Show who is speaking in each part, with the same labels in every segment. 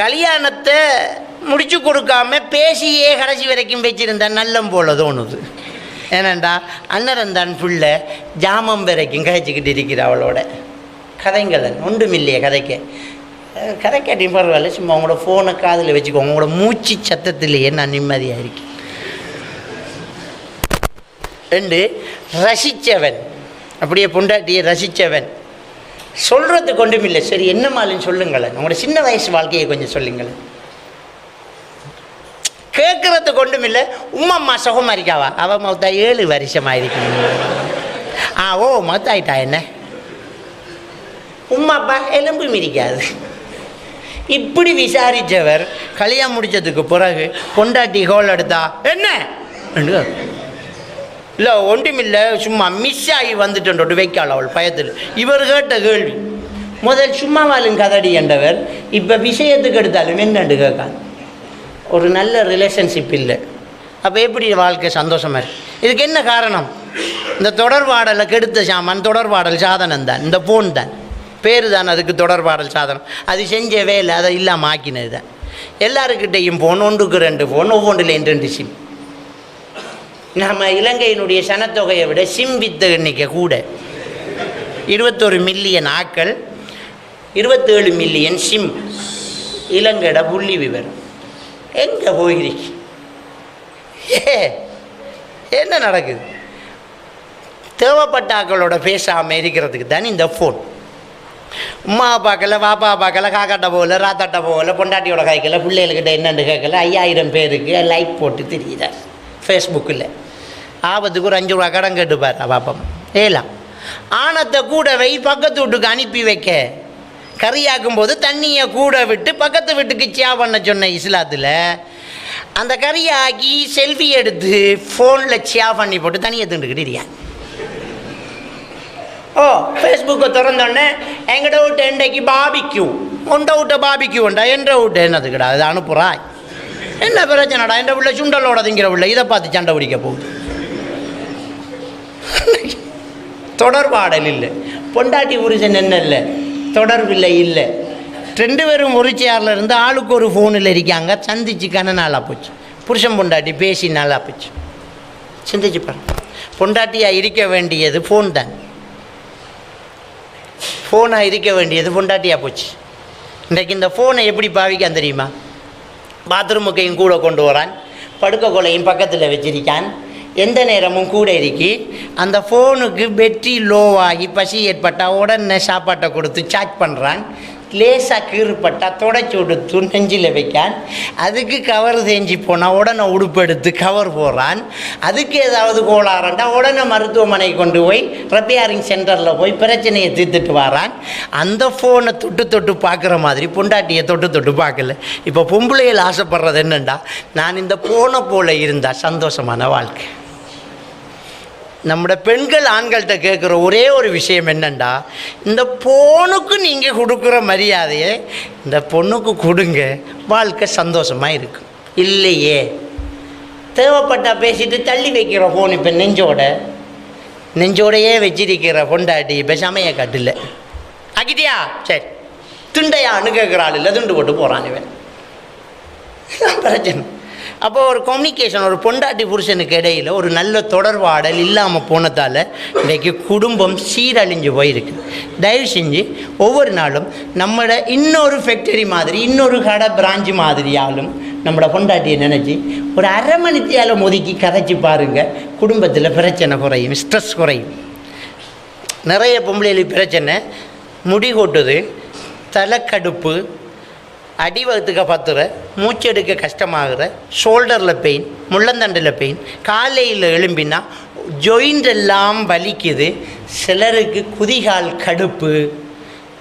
Speaker 1: கல்யாணத்தை முடிச்சு கொடுக்காம பேசியே கடைசி வரைக்கும் வச்சிருந்தா நல்லம் போல தோணுது. ஏனண்டா அண்ணன் தான் பிள்ளை ஜாமம் வரைக்கும் கதைச்சிக்கிட்டு இருக்கிற அவளோட. கதைங்களன் ஒன்றுமில்லையே கதைக்க. கதை கதைக்காட்டியும் பரவாயில்ல சும்மா உங்களோட ஃபோனை காதில் வச்சுக்கோங்க உங்களோட மூச்சு சத்தத்திலேயே நான் நிம்மதியாக இருக்கேன். ரெண்டு ரசித்தவன் அப்படியே பொண்டாட்டியை ரசித்தவன் சொல்கிறதுக்கு ஒன்றுமில்லை சரி என்ன மாலுன்னு சொல்லுங்களேன். உங்களோட சின்ன வயசு வாழ்க்கையை கொஞ்சம் சொல்லுங்களேன். கேட்கறதுக்கு ஒன்றுமில்லை உம்மம்மா சுகமா இருக்காவா? அவ மௌத்தா ஏழு வருஷமாக இருக்கு. ஆ ஓ மௌத்தாயிட்டா என்ன? உம்மாப்பா எலும்பு மிதிக்காது. இப்படி விசாரித்தவர் கல்யாணம் முடித்ததுக்கு பிறகு பொண்டாட்டி ஹோல் எடுத்தா என்ன? இல்லை ஒன்றுமில்லை சும்மா மிஸ் ஆகி வந்துட்டு வைக்காள் அவள் பயத்தில். இவர் கேட்ட கேள்வி. முதல் சும்மா வாழும் கதடி என்றவர் இப்போ விஷயத்துக்கு எடுத்தாலும் என்னண்டு கேட்காது ஒரு நல்ல ரிலேஷன்ஷிப் இல்லை. அப்போ எப்படி வாழ்க்கை சந்தோஷமாக இருக்குது இதுக்கு என்ன காரணம்? இந்த தொடர்பாடலை கெடுத்த சாமான் தொடர்பாடல் சாதனம் தான் இந்த ஃபோன் தான். பேர் தான் அதுக்கு தொடர்பாடல் சாதனம். அது செஞ்ச வேலை அதை இல்லாமல் ஆக்கினது தான். எல்லாருக்கிட்டேயும் ஃபோன் ஒன்றுக்கு ரெண்டு ஃபோன் ஒவ்வொன்றுலேயும் ரெண்டு சிம் நம்ம இலங்கையினுடைய சனத்தொகையை விட சிம் வித்த எண்ணிக்கை கூட. இருபத்தொரு மில்லியன் ஆக்கள் இருபத்தேழு மில்லியன் சிம். இலங்கையோட புள்ளி விவரம். எங்கே போகிறீங்க? ஏ என்ன நடக்குது? தேவைப்பட்ட ஆக்களோட பேசாமல் இருக்கிறதுக்கு தான் இந்த ஃபோன் அம்மா பார்க்கல பாப்பா பார்க்கல காக்காட்ட போகல ராத்தாட்ட போகல பொண்டாட்டியோட காய்க்கல பிள்ளைகள்கிட்ட என்னென்னு கேட்கல ஐயாயிரம் பேருக்கு லைக் போட்டு தெரியுதார் ஃபேஸ்புக்கில் ஆபத்துக்கு ஒரு அஞ்சு ரூபா கடன் கேட்டுப்பார் பாப்பம் ஏலாம் ஆணத்தை கூட வை பக்கத்து வீட்டுக்கு அனுப்பி வைக்க. கறியாக்கும் போது தண்ணியை கூட விட்டு பக்கத்து வீட்டுக்கு சியா பண்ண சொன்ன இஸ்லாத்தில் அந்த கறியை ஆக்கி செல்ஃபி எடுத்து ஃபோனில் சியா பண்ணி போட்டு தனியை திண்டுக்கிட்டு ஓ ஃபேஸ்புக்கை திறந்தோடனே எங்கிட்ட விட்டு இன்றைக்கு பாபிக்யூ உண்ட விட்ட பாபிக்யூ உண்டா? என்ற விட்டு என்னதுக்குடா? அது அனுப்புகிறாய் என்ன பிரச்சனைடா? என்ற உள்ள சுண்டலோட திங்கிற உள்ள இதை பார்த்து சண்டை பிடிக்க போகுது. தொடர்பாடல் இல்லை பொண்டாட்டி புருஷன் என்ன இல்லை தொடர்பில்லை இல்லை. ரெண்டு பேரும் ஒரு சேரில் இருந்து ஆளுக்கு ஒரு ஃபோனில் இருக்காங்க. சந்திச்சு கன நாளாக போச்சு. புருஷன் பொண்டாட்டி பேசி நாளாக போச்சு. சிந்திச்சு பாருங்க பொண்டாட்டியாக இருக்க வேண்டியது ஃபோன் தான். ஃபோனாக இருக்க வேண்டியது பொண்டாட்டியாக போச்சு. இன்றைக்கு இந்த ஃபோனை எப்படி பாவிக்கான் தெரியுமா? பாத்ரூமுக்கையும் கூட கொண்டு வரான். படுக்க கொலையும் பக்கத்தில் வச்சிருக்கான். எந்த நேரமும் கூட இருக்கி அந்த ஃபோனுக்கு பெட்ரி லோவாகி பசி ஏற்பட்டால் உடனே சாப்பாட்டை கொடுத்து சார்ஜ் பண்ணுறான் லேசாக கீறுப்பட்டால் தொடச்சி கொடுத்து நெஞ்சில் வைக்கான். அதுக்கு கவர் தேஞ்சி போனால் உடனே உடுப்பெடுத்து கவர் போடுறான். அதுக்கு ஏதாவது கோளாறுண்டா உடனே மருத்துவமனை கொண்டு போய் ரிப்பேரிங் சென்டரில் போய் பிரச்சனையை தீர்த்துட்டு வரான். அந்த ஃபோனை தொட்டு தொட்டு பார்க்குற மாதிரி பொண்டாட்டியை தொட்டு தொட்டு பார்க்கல. இப்போ பொம்பளையில் ஆசைப்படுறது என்னண்டா? நான் இந்த ஃபோனை போல் இருந்தால் சந்தோஷமான வாழ்க்கை. நம்முடைய பெண்கள் ஆண்கள்கிட்ட கேட்குற ஒரே ஒரு விஷயம் என்னென்னா இந்த பொண்ணுக்கு நீங்கள் கொடுக்குற மரியாதையை இந்த பொண்ணுக்கு கொடுங்க. வாழ்க்கை சந்தோஷமாக இருக்கும் இல்லையே. தேவைப்பட்டா பேசிட்டு தள்ளி வைக்கிற ஃபோன் இப்போ நெஞ்சோட. நெஞ்சோடையே வச்சிருக்கிற பொண்டாட்டி இப்போ சமைய கட்டில். ஆக்கிட்டியா சரி. துண்டையான்னு கேட்குறாள் இல்லை துண்டு போட்டு போகிறான் இவன். பிரச்சனை? அப்போ ஒரு கம்யூனிகேஷன் ஒரு பொண்டாட்டி புருஷனுக்கு இடையில் ஒரு நல்ல தொடர்பாடல் இல்லாமல் போனதால் இன்றைக்கு குடும்பம் சீரழிஞ்சு போயிருக்கு. தயவு செஞ்சு ஒவ்வொரு நாளும் நம்மளோட இன்னொரு ஃபேக்டரி மாதிரி இன்னொரு கடை பிரான்ச்சு மாதிரியாலும் நம்மளோட பொண்டாட்டியை நினச்சி ஒரு அரை மணித்தியால் ஒதுக்கி கதைச்சி பாருங்கள் குடும்பத்தில் பிரச்சனை குறையும் ஸ்ட்ரெஸ் குறையும். நிறைய பொம்பளைகளுக்கு பிரச்சனை. முடி கொட்டுது தலைக்கடுப்பு அடிவகத்துக்கு பத்துற மூச்செடுக்க கஷ்டமாகிற ஷோல்டரில் பெயின் முள்ளந்தண்டில் பெயின் காலையில் எழும்பினா ஜொயிண்ட் எல்லாம் வலிக்குது சிலருக்கு குதிகால் கடுப்பு.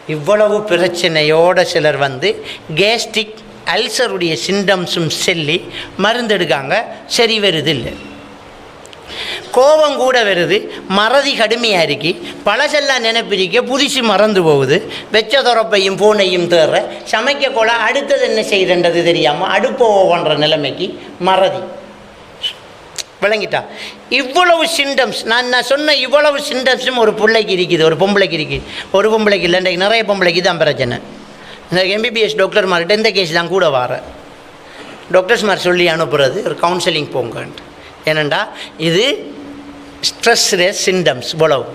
Speaker 1: இவ்வளவு பிரச்சனையோடு சிலர் வந்து கேஸ்ட்ரிக் அல்சருடைய சிண்டம்ஸும் சொல்லி மருந்தெடுக்காங்க சரி வருது இல்லை. கோபம் கூட வருது மறதி கடுமையாக இருக்கு. பழசெல்லாம் நினைப்பிரிக்க புதுசு மறந்து போகுது. வெச்ச துறப்பையும் பூனையும் தேர்ற. சமைக்க கூட அடுத்தது என்ன செய்யுதுன்றது தெரியாமல் அடுப்போ பண்ணுற நிலைமைக்கு மறதி. விளங்கிட்டா? இவ்வளவு சிண்டம்ஸ் நான் நான் சொன்ன இவ்வளவு சிண்டம்ஸும் ஒரு பிள்ளைக்கு இருக்குது ஒரு பொம்பளைக்கு இருக்குது ஒரு பொம்பளைக்கு இல்லை இன்றைக்கு நிறைய பொம்பளைக்கு தான் பிரச்சனை. இந்த எம்பிபிஎஸ் டாக்டர்மார்கிட்ட இந்த கேஸ் தான் கூட வர. டாக்டர்ஸ்மார் சொல்லி அனுப்புறது ஒரு கவுன்சிலிங் போங்கன்ட்டு. ஏனண்டா இது ஸ்ட்ரெஸ்ஸு சிம்டம்ஸ் இவ்வளவு.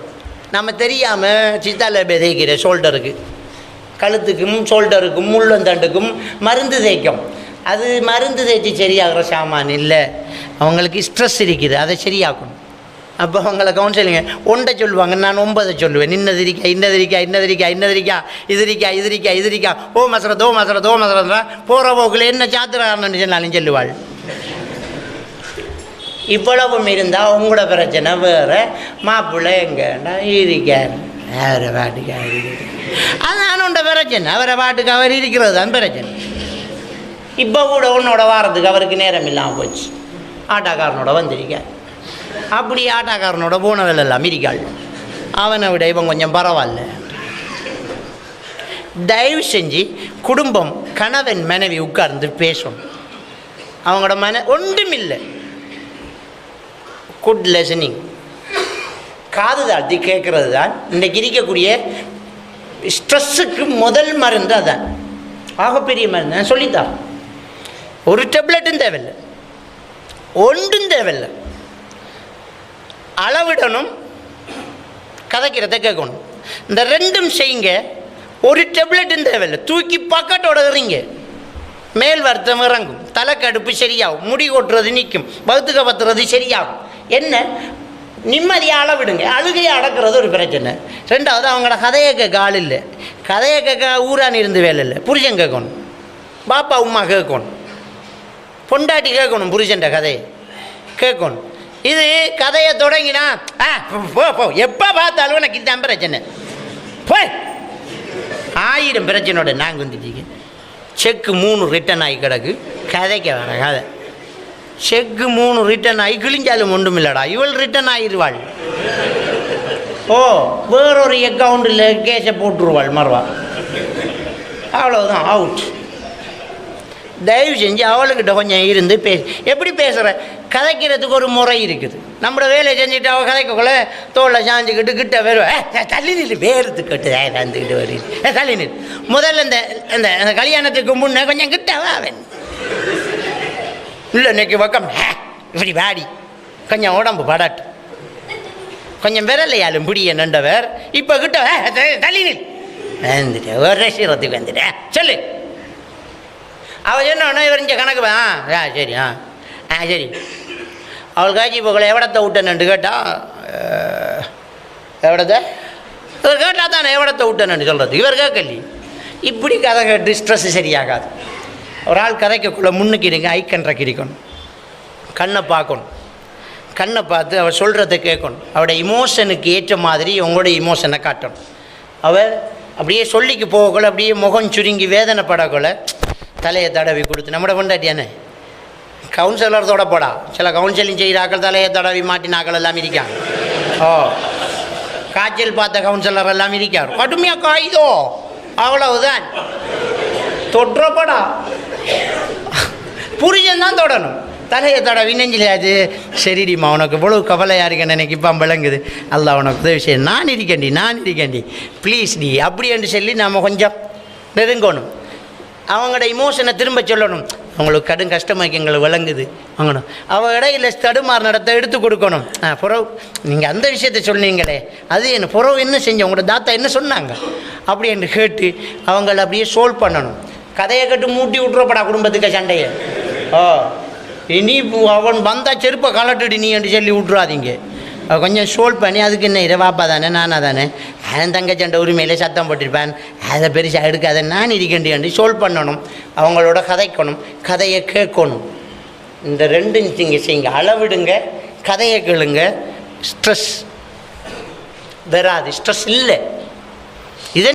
Speaker 1: நம்ம தெரியாமல் சித்தால தேய்க்கிற ஷோல்டருக்கு கழுத்துக்கும் ஷோல்டருக்கும் முள்ளந்தண்டுக்கும் மருந்து தேய்க்கும். அது மருந்து தேய்ச்சி சரியாகிற சாமான் இல்லை. அவங்களுக்கு ஸ்ட்ரெஸ் இருக்குது அதை சரியாக்கணும். அப்போ அவங்கள கவுன்சிலிங்க ஒன்றை சொல்லுவாங்க நான் ஒன்பதை சொல்லுவேன். இன்னது இருக்கா இன்னது இருக்கா இன்னது இருக்கா இன்னது இருக்கா இது இருக்கா இது இருக்கா இது இருக்கா. ஓ மசரத் ஓ மசர போகிற போக்கில் என்ன சாத்திரான்னு சொன்னாலும் சொல்லுவாள். இவ்வளவும் இருந்தால் உங்களோட பிரச்சனை வேறு. மாப்பிள்ளை எங்கேண்டா இருக்கார்? அவரை பாட்டுக்கு அவர் அதான் உண்ட பிரச்சனை. அவரை பாட்டுக்கு அவர் இருக்கிறது தான் பிரச்சனை. இப்போ கூட உன்னோட வாரத்துக்கு அவருக்கு நேரம் இல்லாமல் போச்சு. ஆட்டாக்காரனோட வந்திருக்கார். அப்படி ஆட்டாக்காரனோட போனவள் எல்லாம் இருக்காள். அவனை விட இவன் கொஞ்சம் பரவாயில்ல. தயவு செஞ்சு குடும்பம் கணவன் மனைவி உட்கார்ந்து பேசணும். அவங்களோட மன ஒன்றுமில்லை குட் லெசனிங் காது தாழ்த்தி கேட்குறது தான் இன்றைக்கு இருக்கக்கூடிய ஸ்ட்ரெஸ்ஸுக்கு முதல் மருந்து அதான். ஆகப்பெரிய மருந்து. நான் சொல்லித்தான். ஒரு டெப்லெட்டும் தேவையில்லை. ஒன்றும் தேவையில்லை. அளவிடணும் கதைக்கிறத கேட்கணும். இந்த ரெண்டும் செய்யுங்க. ஒரு டெப்லெட்டும் தேவையில்லை. தூக்கி பக்கத்தோட எறிங்க மேல் வருத்தம் இறங்கும். தலைக்கடுப்பு சரியாகும். முடி கொட்டுறது நிற்கும். வகுத்துக்க பத்துறது சரியாகும். என்ன? நிம்மதியாக அளவிடுங்க அழுகையை அடக்கிறது ஒரு பிரச்சனை. ரெண்டாவது அவங்களோட கதையை கேட்க ஆள் இல்லை. கதையை கேட்க ஊரான் இருந்து வேலை இல்லை. புருஷன் கேட்கணும். பாப்பா உம்மா கேட்கணும். பொண்டாட்டி கேட்கணும் புருஷன்ட கதையை. கேட்கணும். இது கதையை தொடங்கினா ஆ போ போ எப்போ பார்த்தாலும் எனக்கு இதுதான் பிரச்சனை. போய் ஆயிரம் பிரச்சனையோட நாங்கள் வந்துட்டீங்க. செக்கு மூணு ரிட்டன் ஆகி கிடக்கு. கதைக்க வர கதை. செக்கு மூணு ரிட்டன் ஆகி கிழிஞ்சாலும் ஒன்றும் இல்லடா இவள் ரிட்டன் ஆயிடுவாள் ஓ வேறொரு அக்கௌண்ட்டில் கேஷை போட்டுருவாள் மறுவா. அவ்வளோதான் அவுட் தயவு செஞ்சு அவளுக்கிட்ட கொஞ்சம் இருந்து பே எப்படி பேசுகிற கதைக்கிறதுக்கு ஒரு முறை இருக்குது. நம்மளோட வேலையை செஞ்சுட்டு அவள் கதைக்கக்குள்ள தோளை சாஞ்சிக்கிட்டு கிட்ட வருவா. தள்ளி நில்லு வேர்த்து கட்டு வந்துக்கிட்டு வருது. தள்ளி நில்லு. முதல்ல இந்த இந்த கல்யாணத்துக்கு முன்னே கொஞ்சம் கிட்டவா அவன். இல்லை இன்னைக்கு பக்கம் "ஹே, இப்படி வாடி. கொஞ்சம் உடம்பு படாட்டு கொஞ்சம் விரலையாலும் பிடிய நண்டவர் இப்போ கிட்ட "ஏ, தள்ளி நில். வந்துட்டு ஒரு ரசிகத்துக்கு வந்துட்டேன் சொல்லு. அவள் சொன்னா இவர் இங்கே கணக்கு ஆ ஆ சரி ஆ. ஆ சரி. அவள் காய்ச்சி போகல எவடத்தை விட்டேன்னு கேட்டா எவடத்தை? இவர் கேட்டால் தானே எவடத்தை விட்டேன்னு சொல்கிறது இவர் கேட்கலி இப்படி கதை கேட்டு ஸ்ட்ரெஸ்ஸு சரியாகாது. ஒரு ஆள் கதைக்கக்குள்ளே முன்னுக்கு இருங்க ஐ கண்ட்ராக்ட் கண்ணை பார்க்கணும். கண்ணை பார்த்து அவள் சொல்கிறத கேட்கணும். அவருடைய இமோஷனுக்கு ஏற்ற மாதிரி உங்களோட இமோஷனை காட்டணும். அவள் அப்படியே சொல்லிக்கு போகக்குள்ள அப்படியே முகம் சுருங்கி வேதனைப்படக்குள்ள தலையை தடவி கொடுத்து நம்மட கொண்டாட்டியானே கவுன்சிலர் போடா. சில கவுன்சிலிங் செய்கிறாக்கள் தலையை தடவி மாட்டினாக்கள் எல்லாம் இருக்காங்க. ஓ காய்ச்சல் பார்த்த கவுன்சிலர் எல்லாம் இருக்கார். கடுமையாக காய்தோ. அவ்வளவுதான். தொற்றப்படா. புரிஞ்சந்தான் தான் தொடணும். தலையை தடவி நெஞ்சில் அது. சரிடிம்மா உனக்கு இவ்வளவு கவலையாக இருக்கேன் எனக்கு இப்போ விளங்குது. அல்ல உனக்கு உதவி செய்ய. நான் இருக்கேன்டி நான் இருக்கேன்டி. ப்ளீஸ் டி அப்படி என்று சொல்லி நாம் கொஞ்சம் நெருங்கணும். அவங்களோட இமோஷனை திரும்ப சொல்லணும். அவங்களுக்கு கடும் கஷ்டமாக எங்களுக்கு விளங்குது. வாங்கணும். அவள் இடையில தடுமாறு நடத்த எடுத்து கொடுக்கணும். ஆ புறவு. நீங்கள் அந்த விஷயத்தை சொன்னீங்களே அது என்ன புறவு என்ன செஞ்ச உங்களோட தாத்தா என்ன சொன்னாங்க? அப்படி என்று கேட்டு அவங்கள அப்படியே சோல்வ் பண்ணணும். கதையை கட்டு மூட்டி விட்டுறப்படா குடும்பத்துக்கு சண்டையை. ஓ இனி அவன் வந்தால் செருப்பை கலட்டுடி நீ என்று சொல்லி விட்றாதீங்க கொஞ்சம் சோல் பண்ணி அதுக்கு என்ன இரவாப்பா தானே நானா தானே? அவன் தங்கச்சண்டை உரிமையிலே சத்தம் போட்டிருப்பான். அதை பெருசாக எடுக்காத நான் இருக்கேன்டி சோல் பண்ணணும். அவங்களோட கதைக்கணும் கதையை கேட்கணும். இந்த ரெண்டு நீங்கள் செய்யுங்க. அளவிடுங்க கதையை கேளுங்க. ஸ்ட்ரெஸ் வராது. ஸ்ட்ரெஸ் இல்லை.